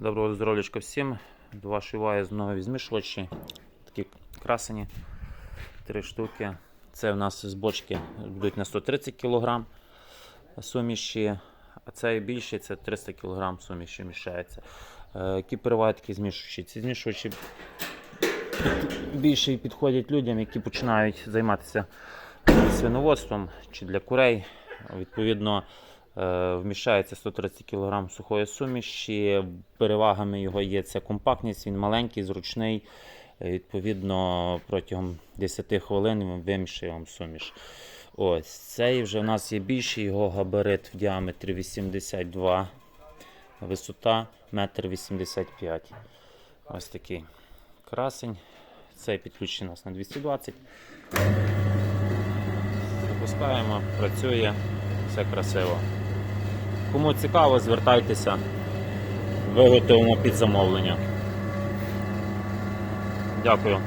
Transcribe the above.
Доброго здоров'ячка всім. До вашої уваги знову змішувачі. Такі красені. Три штуки. Це у нас з бочки будуть на 130 кг суміші, а цей більший це 300 кг суміші мішається. Е, Які переваги такі змішувачі? Ці змішувачі більше підходять людям, які починають займатися свиноводством чи для курей. Відповідно, вміщається 130 кг сухої суміші. Перевагами його є це компактність, він маленький, зручний. Е, Відповідно, протягом 10 хвилин вимішує вам суміш. Ось цей вже в нас є більший, його габарит в діаметрі 82, висота 1,85 м. Ось такий красень. Цей підключений у нас на 220. Запускаємо, працює, все красиво. Кому цікаво, звертайтеся, виготовимо під замовлення. Дякую.